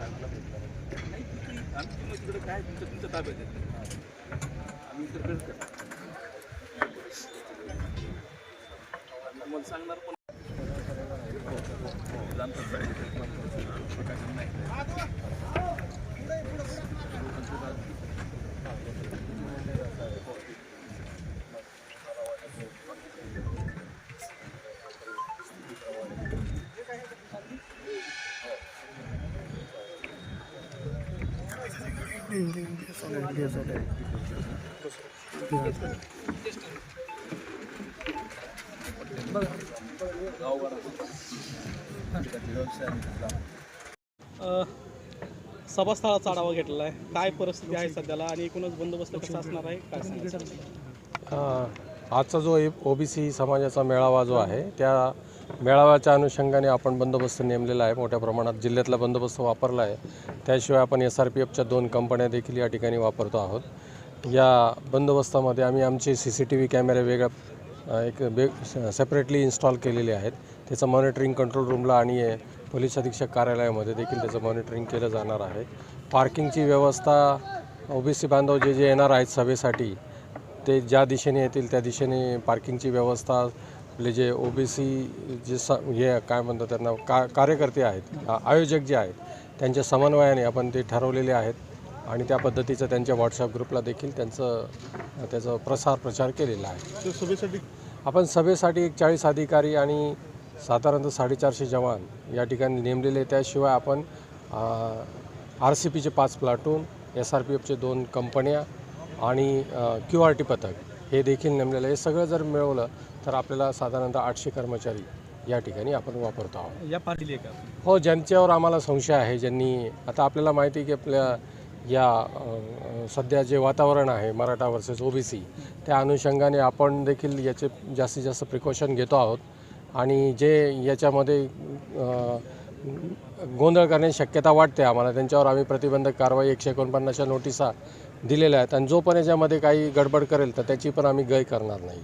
नाही काय तुमच्या तुमच्या ताब्यात आहेत आम्ही इकडे सांगणार पण जाणतात सभास्थळाचा आढावा घेतलेला आहे. काय परिस्थिती आहे सध्याला आणि एकूणच बंदोबस्त कसा असणार आहे? काय सांगायचं? आजचा जो ओबीसी समाजाचा मेळावा जो आहे त्या मेळाव्याच्या अनुषंगाने आपण बंदोबस्त नेमलेला आहे. मोठ्या प्रमाणात जिल्ह्यातला बंदोबस्त वापरला आहे. त्याशिवाय आपण एस आर पी एफच्या दोन कंपन्या देखील या ठिकाणी वापरतो आहोत. या बंदोबस्तामध्ये आम्ही आमचे सी सी टी व्ही कॅमेरे वेगळ्या एक बे सेपरेटली इन्स्टॉल केलेले आहेत. त्याचं मॉनिटरिंग कंट्रोल रूमला आणि पोलीस अधीक्षक कार्यालयामध्ये देखील त्याचं मॉनिटरिंग केलं जाणार आहे. पार्किंगची व्यवस्था ओबीसी बांधव जे जे येणार आहेत सभेसाठी ते ज्या दिशेने येतील त्या दिशेने पार्किंगची व्यवस्था आपले जे ओबीसी जे स हे काय म्हणतात त्यांना का कार्यकर्ते आहेत आयोजक जे आहेत त्यांच्या समन्वयाने आपण ते ठरवलेले आहेत आणि त्या पद्धतीचं त्यांच्या व्हॉट्सअप ग्रुपला देखील त्यांचं त्याचं प्रसार प्रचार केलेला आहे. सभेसाठी? आपण सभेसाठी एक चाळीस अधिकारी आणि साधारणतः साडेचारशे जवान या ठिकाणी नेमलेले त्याशिवाय आपण आर सी पीचे पाच प्लाटून एस आर पी एफचे दोन कंपन्या आणि क्यू आर टी पथक हे देखील नेमलेलं आहे. हे सगळं जर मिळवलं तर आपल्याला साधारणतः आठशे कर्मचारी या ठिकाणी आपण वापरतो आहोत. या पार्टीला का? हो ज्यांच्यावर आम्हाला संशय आहे ज्यांनी आता आपल्याला माहिती आहे की आपल्या या अ, सध्या जे वातावरण आहे मराठा वर्सेस ओबीसी त्या अनुषंगाने आपण देखील याचे जास्तीत जास्त प्रिकॉशन घेतो आहोत. आणि जे याच्यामध्ये अ, गोंधळ करण्याची शक्यता वाटते आम्हाला. त्यांच्यावर आम्ही प्रतिबंधक कारवाई एकशे एकोणपन्नासच्या नोटिसा दिलेल्या आहेत. आणि जो पण याच्यामध्ये काही गडबड करेल तर त्याची पण आम्ही गय करणार नाही.